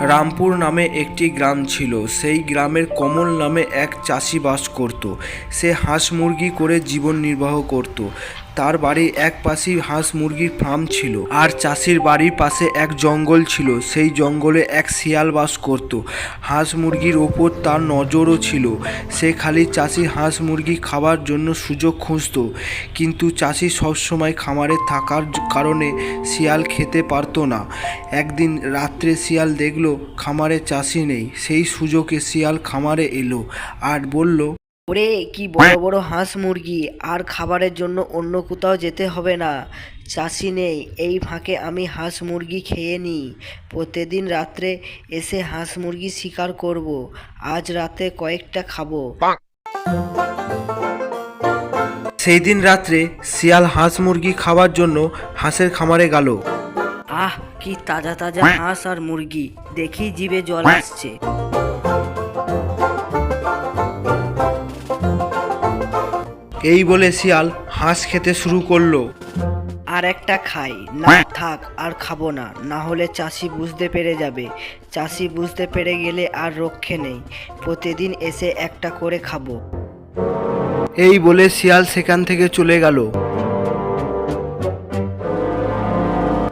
রামপুর নামে একটি গ্রাম ছিল। সেই গ্রামের কমল নামে এক চাষি বাস করত। সে হাঁস মুরগি করে জীবন নির্বাহ করত। তার বাড়ির এক পাশেই হাঁস মুরগির ফার্ম ছিল। আর চাষির বাড়ির পাশে এক জঙ্গল ছিল। সেই জঙ্গলে এক শিয়াল বাস করত। হাঁস মুরগির ওপর তার নজরও ছিল। সে খালি চাষির হাঁস মুরগি খাবার জন্য সুযোগ খুঁজত। কিন্তু চাষি সবসময় খামারে থাকার কারণে শিয়াল খেতে পারতো না। একদিন রাত্রে শিয়াল দেখল, খামারে চাষি নেই। সেই সুযোগে শিয়াল খামারে এলো আর বলল ওরে কি বড় বড় হাঁস মুরগি আর খাবারের জন্য অন্য কোথাও যেতে হবে না। চাষি নেই এই ফাঁকে আমি হাঁস মুরগি খেয়ে নিই। প্রতিদিন রাত্রে এসে হাঁস মুরগি শিকার করব আজ রাতে কয়েকটা খাব। সেই দিন রাত্রে শিয়াল হাঁস মুরগি খাওয়ার জন্য হাঁসের খামারে গেল। আহ কি তাজা তাজা হাঁস আর মুরগি দেখি জিভে জল আসছে। এই বলে শিয়াল হাঁস খেতে শুরু করল। আর একটা খাই না থাক আর খাব না না হলে চাষি বুঝতে পেরে যাবে। চাষি বুঝতে পেরে গেলে আর রক্ষে নেই প্রতিদিন এসে একটা করে খাব। এই বলে শিয়াল সেখান থেকে চলে গেল।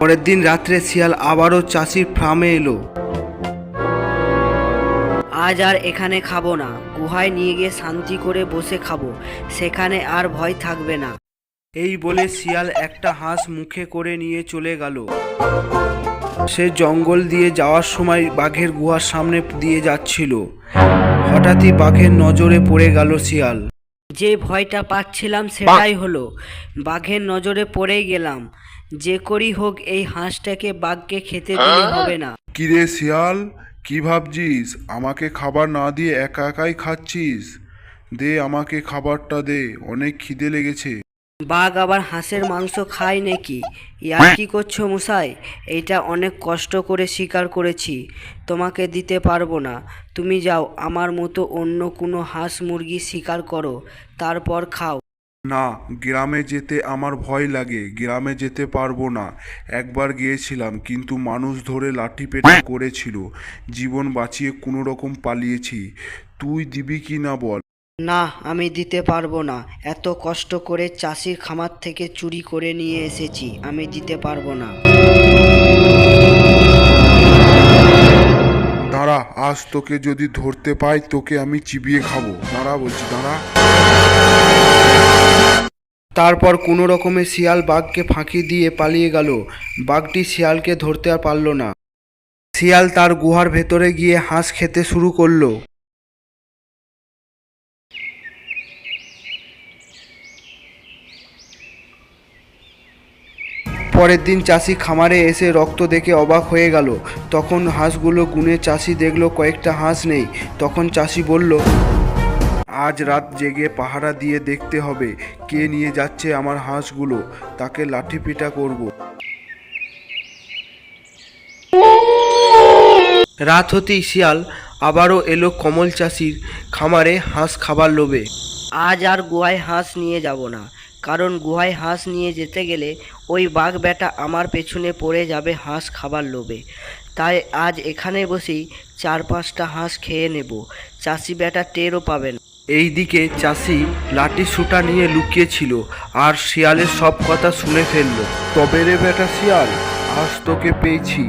পরের দিন রাত্রে শিয়াল আবারও চাষির ফার্মে এলো। আজ আর এখানে খাব না। গুহায় নিয়ে গিয়ে শান্তি করে বসে খাব। সেখানে আর ভয় থাকবে না। এই বলে শিয়াল একটা হাঁস মুখে করে নিয়ে চলে গেল। সে জঙ্গল দিয়ে যাওয়ার সময় বাঘের গুহার সামনে দিয়ে যাচ্ছিল। হঠাৎই বাঘের নজরে পড়ে গেল শিয়াল। যে ভয়টা পাচ্ছিলাম সেটাই হলো। বাঘের নজরে পড়ে গেলাম। যে করি হোক এই হাঁসটাকে বাঘকে খেতে দিলে হবে না। কিরে শিয়াল কি ভাবছিস? আমাকে খাবার না দিয়ে একা একাই খাচ্ছিস? দে আমাকে খাবারটা দে অনেক খিদে লেগেছে। বাঘ আবার হাঁসের মাংস খায় নাকি? ইয়ার কি করছ মশাই? এইটা অনেক কষ্ট করে শিকার করেছি তোমাকে দিতে পারব না। তুমি যাও আমার মতো অন্য কোনো হাঁস মুরগি শিকার করো তারপর খাও। না গ্রামে যেতে আমার ভয় লাগে গ্রামে যেতে পারব না। একবার গিয়েছিলাম কিন্তু মানুষ ধরে লাঠি পেটা করেছিল। জীবন বাঁচিয়ে কোনো রকম পালিয়েছি। তুই দিবি কি না বল? না আমি দিতে পারব না। এত কষ্ট করে চাষির খামার থেকে চুরি করে নিয়ে এসেছি আমি দিতে পারব না। দাঁড়া আজ তোকে যদি ধরতে পাই তোকে আমি চিবিয়ে খাব। দাঁড়া বলছি দাঁড়া। তারপর কোনো রকমে শিয়াল বাঘকে ফাঁকি দিয়ে পালিয়ে গেল। বাঘটি শিয়ালকে ধরতে আর পারল না। শিয়াল তার গুহার ভেতরে গিয়ে হাঁস খেতে শুরু করল। পরের দিন চাষি খামারে এসে রক্ত দেখে অবাক হয়ে গেল। তখন হাঁসগুলো গুনে চাষি দেখল কয়েকটা হাঁস নেই। তখন চাষি বলল আজ রাত জেগে পাহারা দিয়ে দেখতে হবে কে নিয়ে যাচ্ছে আমার হাঁসগুলো। তাকে লাঠি পিটা করব। রাত হতেই শিয়াল আবারও এলো কমল চাষির খামারে হাঁস খাবার লোভে। আজ আর গুহায় হাঁস নিয়ে যাব না কারণ গুহায় হাঁস নিয়ে যেতে গেলে ওই বাঘ বেটা আমার পেছনে পড়ে যাবে হাঁস খাবার লোভে। তাই আজ এখানে বসেই চার পাঁচটা হাঁস খেয়ে নেব। চাষি বেটা টেরও পাবেন এইদিকে চাষি লাঠি সুটা নিয়ে লুকিয়েছিল আর শিয়ালের সব কথা শুনে ফেলল। তবে রে বেটা শিয়াল আজ তোকে পেয়েছি।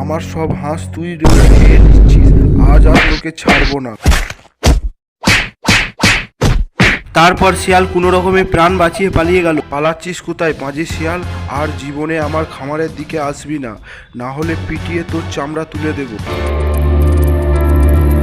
আমার সব হাঁস তুই খেয়ে নিচ্ছিস। আজ আর তোকে ছাড়বো না। তারপর শিয়াল কোনো রকমে প্রাণ বাঁচিয়ে পালিয়ে গেল। পালাচ্ছিস কোথায় পাঁজি শিয়াল? আর জীবনে আমার খামারের দিকে আসবি না। না হলে পিটিয়ে তোর চামড়া তুলে দেবো।